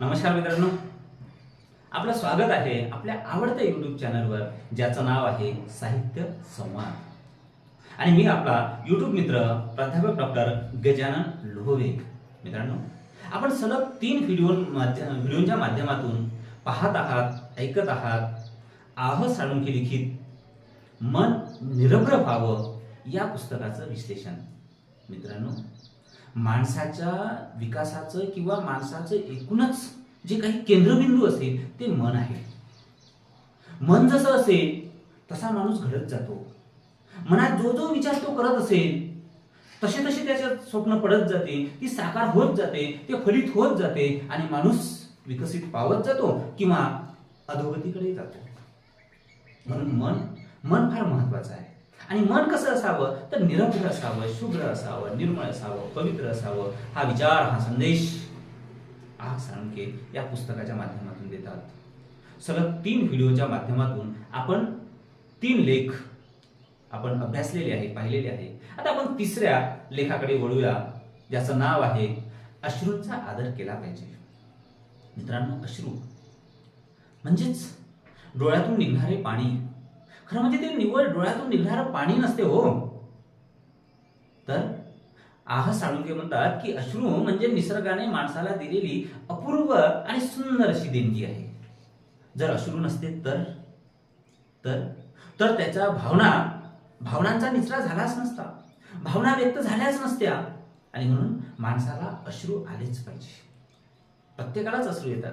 नमस्कार मित्रांनो. आपलं स्वागत आहे आपल्या आवडत्या यूट्यूब चॅनलवर ज्याचं नाव आहे साहित्य संवाद. आणि मी आपला यूट्यूब मित्र प्राध्यापक डॉक्टर गजानन लोहवे. मित्रांनो आपण सलग तीन व्हिडिओ व्हिडिओच्या माध्यमातून पाहत आहात ऐकत आहात. आह साळुंखे लिखित मन निरभ्र व्हावं या पुस्तकाचं विश्लेषण. मित्रांनो माणसाच्या विकासाचं किंवा माणसाचं एकूणच जे काही केंद्रबिंदू असेल ते मन आहे. मन जसं असेल तसा माणूस घडत जातो. मनात जो जो विचार तो करत असेल तसे तसे त्याचे स्वप्न पडत जाते ती साकार होत जाते ते फलित होत जाते आणि माणूस विकसित पावत जातो किंवा अधोगतीकडे जातो. म्हणून मन मन फार महत्वाचं आहे. आणि मन कसं असावं? तर निरभ्र असावं शुभ्र असावं निर्मळ असावं पवित्र असावं हा विचार हा संदेश आह साळुंके या पुस्तकाच्या माध्यमातून देतात. सलग तीन व्हिडिओच्या माध्यमातून आपण तीन लेख आपण अभ्यासलेले आहे पाहिलेले आहे आता आपण तिसऱ्या लेखाकडे वळूया ज्याचं नाव आहे अश्रूंचा आदर केला पाहिजे. मित्रांनो अश्रू म्हणजेच डोळ्यातून निघणारे पाणी खरं म्हणजे ते निव्वळ डोळ्यातून निघणारं पाणी नसते हो. तर आह साळुंके म्हणतात की अश्रू म्हणजे निसर्गाने माणसाला दिलेली अपूर्व आणि सुंदर अशी देणगी आहे. जर अश्रू नसते तर? तर? तर त्याच्या भावना भावनांचा निचरा झालाच नसता. भावना व्यक्त झाल्याच नसत्या. आणि म्हणून माणसाला अश्रू आलेच पाहिजे. प्रत्येकालाच अश्रू येतात.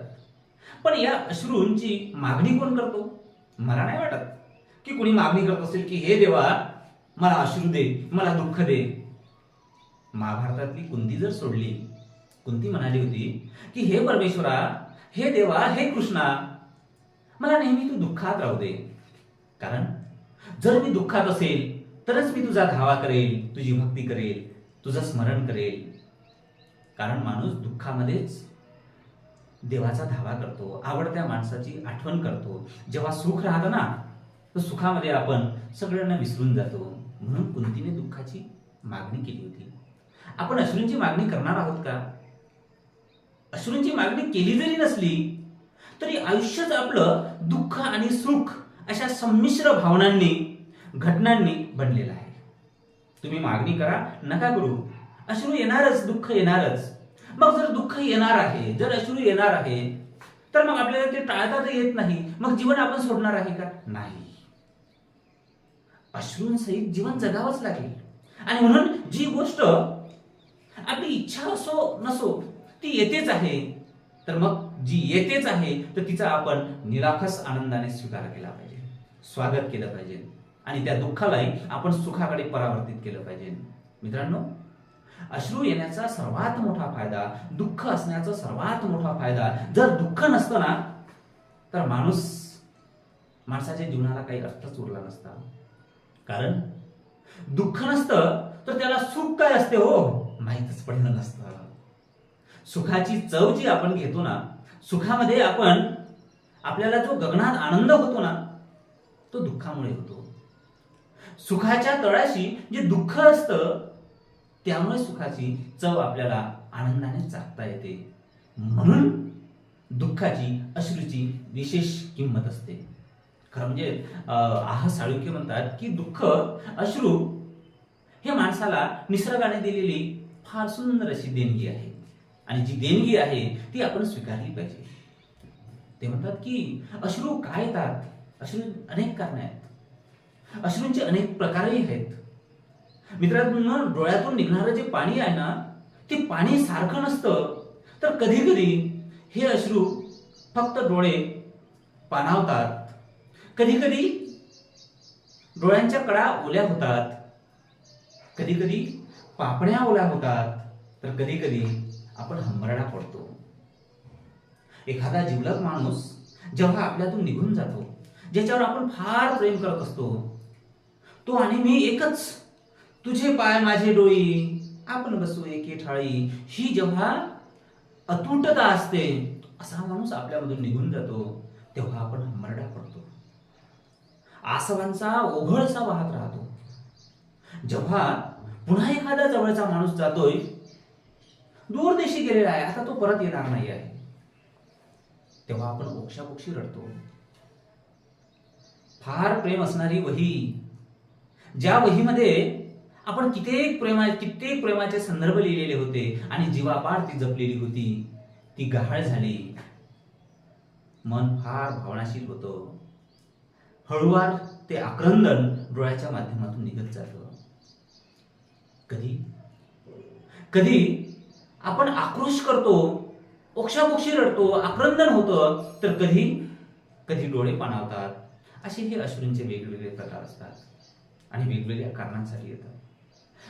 पण या अश्रूंची मागणी कोण करतो? मला नाही वाटत. की कुणी मागणी करत असेल की हे देवा मला अश्रू दे मला दुःख दे. महाभारतातली कुंती जर सोडली कुंती म्हणाली होती की हे परमेश्वरा हे देवा हे कृष्णा मला नेहमी तू दुःखात राहू दे. कारण जर मी दुःखात असेल तरच मी तुझा धावा करेल तुझी भक्ती करेल तुझं स्मरण करेल. कारण माणूस दुःखामध्येच देवाचा धावा करतो आवडत्या माणसाची आठवण करतो. जेव्हा सुख राहतं ना तर सुखामध्ये आपण सगळ्यांना विसरून जातो. म्हणून कुंतीने दुःखाची मागणी केली होती. आपण अश्रूंची मागणी करणार आहोत का? अश्रूंची मागणी केली जरी नसली तरी आयुष्यच आपलं दुःख आणि सुख अशा संमिश्र भावनांनी घटनांनी बनलेलं आहे. तुम्ही मागणी करा नका करू. अश्रू येणारच दुःख येणारच. मग जर दुःख येणार आहे जर अश्रू येणार आहे तर मग आपल्याला ते टाळता तर येत नाही. मग जीवन आपण सोडणार आहे का? नाही. अश्रूंसहित जीवन जगावंच लागेल. आणि म्हणून जी गोष्ट आपली इच्छा असो नसो ती येतेच आहे. तर मग जी येतेच आहे तर तिचा आपण निराखस आनंदाने स्वीकार केला पाहिजे. स्वागत केलं पाहिजे. आणि त्या दुःखालाही आपण सुखाकडे परावर्तित केलं पाहिजे. मित्रांनो अश्रू येण्याचा सर्वात मोठा फायदा दुःख असण्याचा सर्वात मोठा फायदा जर दुःख नसतं ना तर माणूस माणसाच्या जीवनाला काही अर्थच उरला नसता. कारण? दुःख नसतं तर त्याला सुख काय असते हो? माहीतच पडलं नसतं. सुखाची चव जी आपण घेतो ना सुखामध्ये आपण आपल्याला जो गगनात आनंद होतो ना तो दुःखामुळे होतो. सुखाच्या तळाशी जे दुःख असतं त्यामुळे सुखाची चव आपल्याला आनंदाने चाकता येते. म्हणून दुःखाची अश्रूची विशेष किंमत असते. खरं म्हणजे आह साळुंके म्हणतात की दुःख अश्रू हे माणसाला निसर्गाने दिलेली फार सुंदर अशी देणगी आहे. आणि जी देणगी आहे ती आपण स्वीकारली पाहिजे. ते म्हणतात की अश्रू काय येतात? अश्रू अनेक कारण आहेत. अश्रूंचे अनेक प्रकारही आहेत. मित्रांनो डोळ्यातून निघणारं जे पाणी आहे ना ते पाणी सारखं नसतं. तर कधी कधी हे अश्रू फक्त डोळे पाणावतात. कधी कधी डोळ्यांच्या कडा ओल्या होतात. कधी कधी पापण्या ओल्या होतात. तर कधी कधी आपण हंबरडा पडतो. एखादा जिवलग माणूस जेव्हा आपल्यातून निघून जातो ज्याच्यावर आपण फार प्रेम करत असतो तो आणि मी एकच. तुझे पाय माझे डोळी आपण बसू एके ठाळी. ही जेव्हा अतुटता असते असा माणूस आपल्यामधून निघून जातो तेव्हा आपण हंबरडा पडतो. आसवांचा ओघळसा वाहत राहतो. जेव्हा पुन्हा एखादा जवळचा माणूस जातोय दूर देशी गेलेला आहे आता तो परत येणार नाही आहे. तेव्हा आपण ओक्षापोक्षी रडतो. फार प्रेम असणारी वही ज्या वहीमध्ये आपण कित्येक प्रेमा कित्येक प्रेमाचे संदर्भ लिहिलेले होते आणि जीवापार ती जपलेली होती ती गहाळ झाली. मन फार भावनाशील होतं. हळूवार ते आक्रंदन डोळ्याच्या माध्यमातून निघत जातं कधी? कधी? आपण आक्रोश करतो ओक्षापोक्षी रडतो आक्रंदन होतं तर कधी? कधी डोळे पाणावतात. असे हे अश्रूंचे वेगवेगळे प्रकार असतात आणि वेगवेगळ्या कारणांसाठी येतात.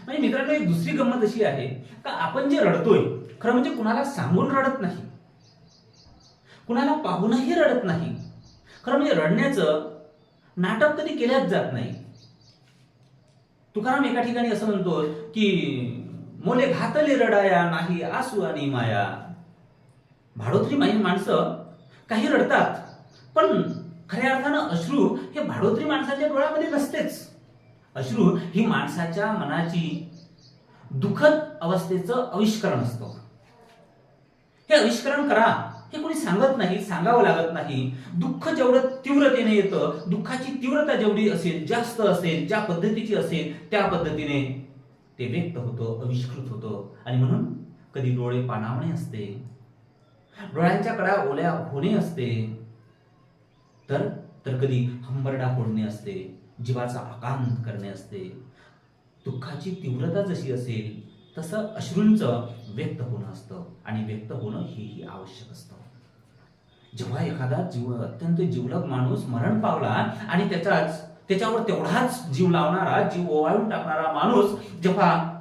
म्हणजे मित्रांनो एक दुसरी गंमत अशी आहे का आपण जे रडतोय खरं म्हणजे कुणाला सांगून रडत नाही. कुणाला पाहूनही रडत नाही. खरं म्हणजे रडण्याचं नाटक कधी केल्याच जात नाही. तुकाराम एका ठिकाणी असं म्हणतो की मोले घातले रडाया नाही आसू आणि माया. भाडोत्री माई माणसं काही रडतात पण खऱ्या अर्थानं अश्रू हे भाडोत्री माणसाच्या डोळ्यामध्ये नसतेच. अश्रू ही माणसाच्या मनाची दुःखद अवस्थेचं आविष्करण असतं. हे आविष्करण करा. हे कोणी सांगत नाही सांगावं लागत नाही. दुःख जेवढं तीव्रतेने येतं दुःखाची तीव्रता जेवढी असेल जास्त असेल ज्या पद्धतीची असेल त्या पद्धतीने ते व्यक्त होतं अविष्कृत होतं. आणि म्हणून कधी डोळे पाणावणे असते डोळ्यांच्या कडा ओल्या होणे असते तर तर कधी हंबरडा फोडणे असते जीवाचा आकांत करणे असते. दुःखाची तीव्रता जशी असेल तसं अश्रूंचं व्यक्त होणं असतं. आणि व्यक्त होणं हेही आवश्यक असतं. जेव्हा एखादा जीव अत्यंत जीवलग माणूस मरण पावला आणि त्याचाच त्याच्यावर तेवढाच जीव लावणारा जीव ओवाळून टाकणारा माणूस जेव्हा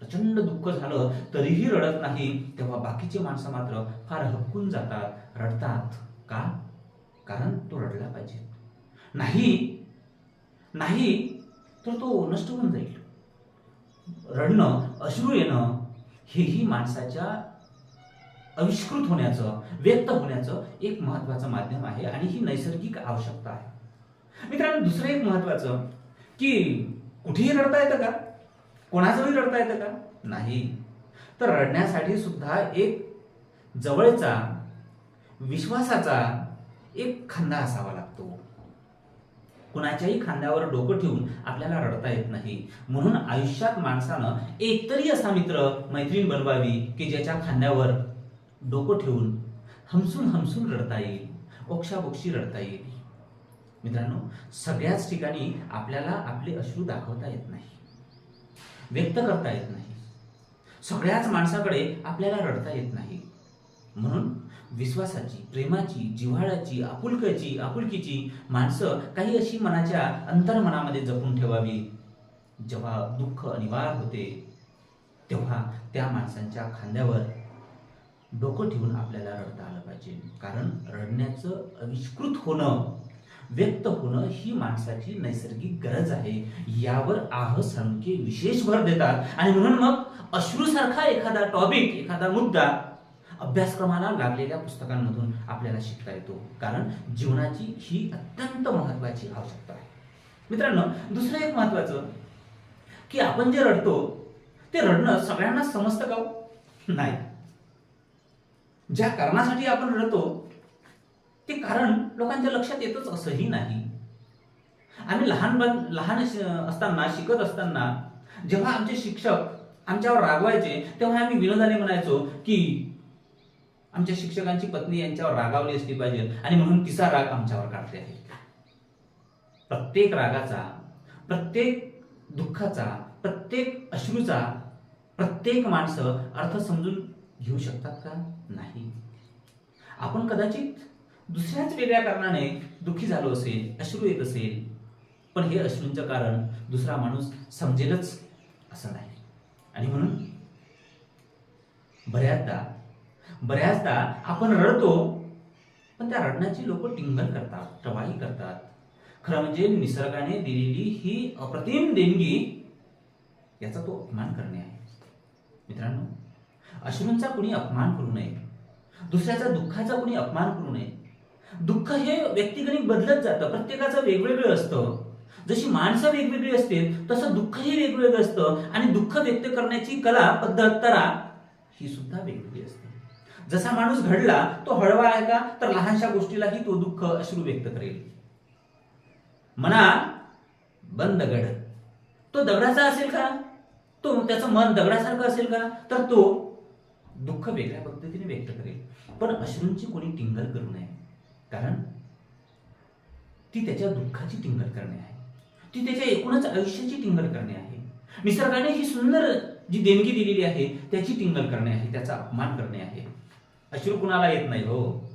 प्रचंड दुःख झालं तरीही रडत नाही तेव्हा बाकीची माणसं मात्र फार हक्कून जातात. रडतात का? कारण तो रडला पाहिजे. नाही नाही तर तो नष्ट होऊन जाईल. रडणं अश्रू येणं हेही माणसाच्या आविष्कृत होण्याचं व्यक्त होण्याचं एक महत्वाचं माध्यम आहे आणि ही नैसर्गिक आवश्यकता आहे. मित्रांनो दुसरं एक महत्वाचं की कुठेही रडता येतं का? कोणाजवळही रडता येतं का? नाही. तर रडण्यासाठी सुद्धा एक जवळचा विश्वासाचा एक खांदा असावा लागतो. कुणाच्याही खांद्यावर डोकं ठेवून आपल्याला रडता येत नाही. म्हणून आयुष्यात माणसानं एकतरी असा मित्र मैत्रीण बनवावी की ज्याच्या खांद्यावर डोकं ठेवून हमसून हमसून रडता येईल ओक्षाबोक्षी रडता येईल. मित्रांनो सगळ्याच ठिकाणी आपल्याला आपले अश्रू दाखवता येत नाही व्यक्त करता येत नाही. सगळ्याच माणसाकडे आपल्याला रडता येत नाही. म्हणून विश्वासाची प्रेमाची जिव्हाळ्याची आपुलकीची आपुलकीची माणसं काही अशी मनाच्या अंतर्मनामध्ये जपून ठेवावी. जेव्हा दुःख अनिवार्य होते तेव्हा त्या माणसांच्या खांद्यावर डोकं ठेवून आपल्याला रडता आलं पाहिजे. कारण रडण्याचं आविष्कृत होणं व्यक्त होणं ही माणसाची नैसर्गिक गरज आहे. यावर आह संख्ये विशेष भर देतात. आणि म्हणून मग अश्रूसारखा एखादा टॉपिक एखादा मुद्दा अभ्यासक्रमाला लागलेल्या पुस्तकांमधून आपल्याला शिकता येतो. कारण जीवनाची ही अत्यंत महत्वाची आवश्यकता आहे. मित्रांनो दुसरं एक महत्वाचं की आपण जे रडतो ते रडणं सगळ्यांना समजतं का हो? नाही. ज्या कारणासाठी आपण रडतो ते कारण लोकांच्या लक्षात येतच असंही नाही. आम्ही लहान बन लहान श- असताना शिकत असताना जेव्हा आमचे शिक्षक आमच्यावर रागवायचे तेव्हा आम्ही विनोदाने म्हणायचो की आमच्या शिक्षकांची पत्नी यांच्यावर रागावली असली पाहिजे आणि म्हणून तिचा राग आमच्यावर काढते आहे. प्रत्येक रागाचा प्रत्येक दुःखाचा प्रत्येक अश्रूचा प्रत्येक माणसं अर्थ समजून घेऊ शकतात का? नाही. आपण कदाचित दुसऱ्याच वेगळ्या कारणाने दुःखी झालो असेल अश्रू येत असेल पण हे अश्रूंचं कारण दुसरा माणूस समजेलच असं नाही. आणि म्हणून बऱ्याचदा बऱ्याचदा आपण रडतो पण त्या रडण्याची लोक टिंगल करतात टवाही करतात. खरं म्हणजे निसर्गाने दिलेली ही अप्रतिम देणगी याचा तो अपमान करणे आहे. मित्रांनो अश्रूंचा कुणी अपमान करू नये. दुसऱ्याचा दुःखाचा कुणी अपमान करू नये. दुःख हे व्यक्तिगणिक बदलत जातं. प्रत्येकाचं वेगवेगळं असतं. जशी माणसं वेगवेगळी असते तसं दुःखही वेगवेगळं असतं. आणि दुःख व्यक्त करण्याची कला पद्धत तरा ही सुद्धा वेगवेगळी असते. जसा माणूस घडला तो हळवा आहे का तर लहानशा गोष्टीलाही तो दुःख अश्रू व्यक्त करेल. म्हणा बंद गड तो दगडाचा असेल का? तो त्याचं मन दगडासारखं असेल का? तर तो दुःख वेगळ्या पद्धतीने व्यक्त करेल. पण अश्रूंची कोणी टिंगल करू नये. कारण ती त्याच्या दुःखाची टिंगल करणे आहे. ती त्याच्या एकूणच आयुष्याची टिंगल करणे आहे. निसर्गाने जी सुंदर जी देणगी दिलेली आहे त्याची टिंगल करणे आहे त्याचा अपमान करणे आहे. अश्रू कुणाला येत नाही हो.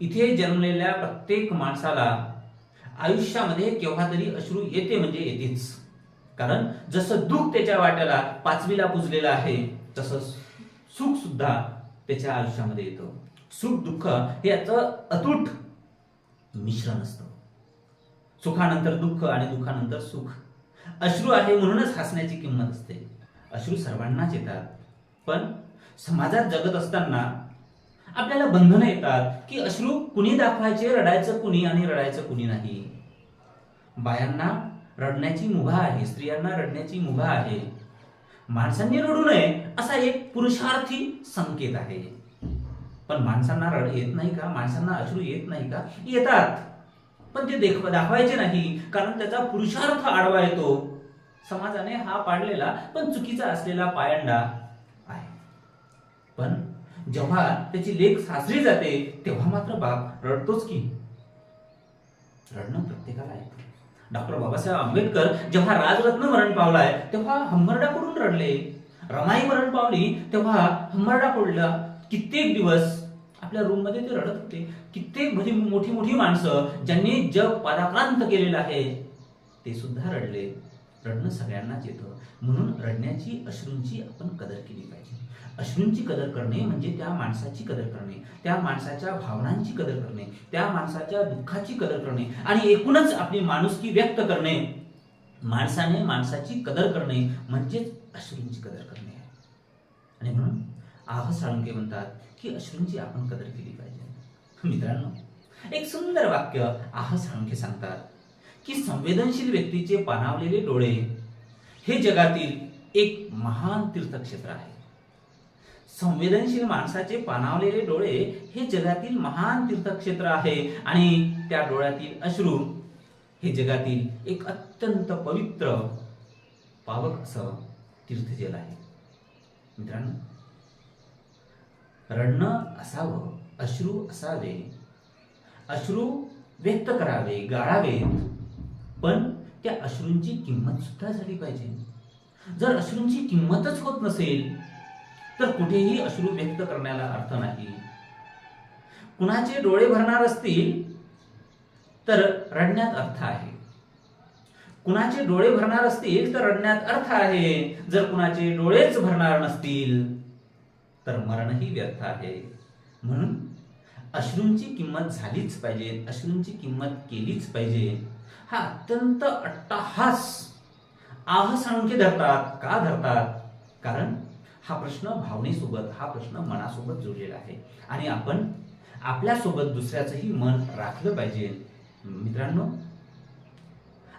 इथे जन्मलेल्या प्रत्येक माणसाला आयुष्यामध्ये केव्हा तरी अश्रू येते म्हणजे येतेच. कारण जसं दुःख त्याच्या वाट्याला पाचवीला पुजलेलं आहे तसंच सुख सुद्धा त्याच्या आयुष्यामध्ये येतं. सुख दुःख हे याचं अतूट मिश्रण असतं. सुखानंतर दुःख आणि दुःखानंतर सुख. अश्रू आहे म्हणूनच हसण्याची किंमत असते. अश्रू सर्वांनाच येतात. पण समाजात जगत असताना आपल्याला बंधनं येतात की अश्रू कुणी दाखवायचे रडायचं कुणी आणि रडायचं कुणी नाही. बायांना रडण्याची मुभा आहे स्त्रियांना रडण्याची मुभा आहे. माणसांनी रडू नये असा एक पुरुषार्थी संकेत आहे. पण माणसांना रड येत नाही का? माणसांना अश्रू येत नाही का? येतात. पण ते देख दाखवायचे नाही कारण त्याचा पुरुषार्थ आडवा येतो. समाजाने हा पाडलेला पण चुकीचा असलेला पायंडा आहे. पण जेव्हा त्याची लेख सासरी जाते तेव्हा मात्र बाप रडतोच की. रडणं प्रत्येकाला येतं डॉक्टर बाबासाहेब आंबेडकर जेव्हा राजरत्न मरण पावलाय तेव्हा हंबरडा पडून रडले? रमाई मरण पावली तेव्हा हंबरडा पडला. कित्येक दिवस आपल्या रूममध्ये ते रडत होते. कित्येक म्हणजे मोठी मोठी माणसं ज्यांनी जग पादाक्रांत केलेलं आहे ते सुद्धा रडले. रडणं सगळ्यांनाच येतं. म्हणून रडण्याची अश्रूंची आपण कदर केली पाहिजे. अश्रूंची कदर करणे म्हणजे त्या माणसाची कदर करणे त्या माणसाच्या भावनांची कदर करणे त्या माणसाच्या दुःखाची कदर करणे आणि एकूणच आपली माणुसकी व्यक्त करणे. माणसाने माणसाची कदर करणे म्हणजेच अश्रूंची कदर करणे. आहे आणि म्हणून आह साळुंके म्हणतात की अश्रूंची आपण कदर केली पाहिजे. मित्रांनो एक सुंदर वाक्य आह साळुंके सांगतात. की संवेदनशील व्यक्तीचे पाणावलेले डोळे हे जगातील एक महान तीर्थक्षेत्र आहे. संवेदनशील माणसाचे पाणावलेले डोळे हे जगातील महान तीर्थक्षेत्र आहे आणि त्या डोळ्यातील अश्रू हे जगातील एक अत्यंत पवित्र पावक असं तीर्थजल आहे. मित्रांनो रडणं असावं अश्रू असावे अश्रू व्यक्त करावे गाळावेत पण त्या अश्रूंची किंमत सुद्धा झाली पाहिजे. जर अश्रूंची किंमतच होत नसेल तर कुठेही अश्रू व्यक्त करण्याला अर्थ नाही. कुणाचे डोळे भरणार असतील तर रडण्यात अर्थ आहे. कुणाचे डोळे भरणार असतील तर रडण्यात अर्थ आहे. जर कुणाचे डोळेच भरणार नसतील तर मरणही व्यर्थ आहे. म्हणून अश्रूंची किंमत झालीच पाहिजे अश्रूंची किंमत केलीच पाहिजे. हा अत्यंत अट्टहास. आणून साळुंके धरतात? का धरतात? कारण हा प्रश्न भावनेसोबत हा प्रश्न मनासोबत जोडलेला आहे. आणि आपण आपल्यासोबत दुसऱ्याचंही मन राखलं पाहिजे. मित्रांनो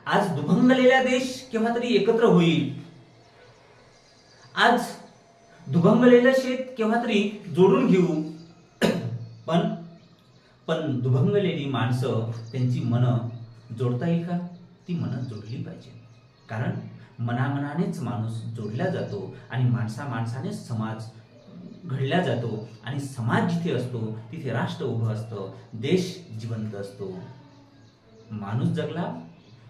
आज दुभंगलेला देश केव्हा तरी एकत्र होईल? आज दुभंगलेलं शेत केव्हा तरी जोडून घेऊ? पण पण दुभंगलेली माणसं त्यांची मनं जोडता येईल का? ती मनं जोडली पाहिजे. कारण मनामनानेच माणूस जोडला जातो आणि माणसा माणसानेच समाज घडला जातो आणि समाज जिथे असतो तिथे राष्ट्र उभं असतं देश जिवंत असतो. माणूस जगला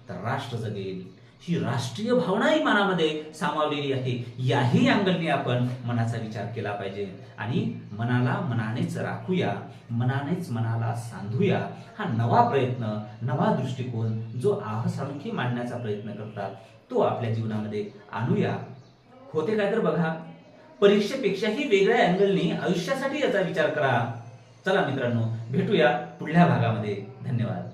तर राष्ट्र जगेल. ही राष्ट्रीय भावनाही मनामध्ये सामावलेली आहे. याही अँगलने आपण मनाचा विचार केला पाहिजे. आणि मनाला मनानेच राखूया मनानेच मनाला सांधूया हा नवा प्रयत्न नवा दृष्टिकोन जो आह मांडण्याचा प्रयत्न करतात तो आपल्या जीवनामध्ये आणूया. होते काय तर बघा. परीक्षेपेक्षाही वेगळ्या अँगलने आयुष्यासाठी याचा विचार करा. चला मित्रांनो भेटूया पुढल्या भागामध्ये. धन्यवाद.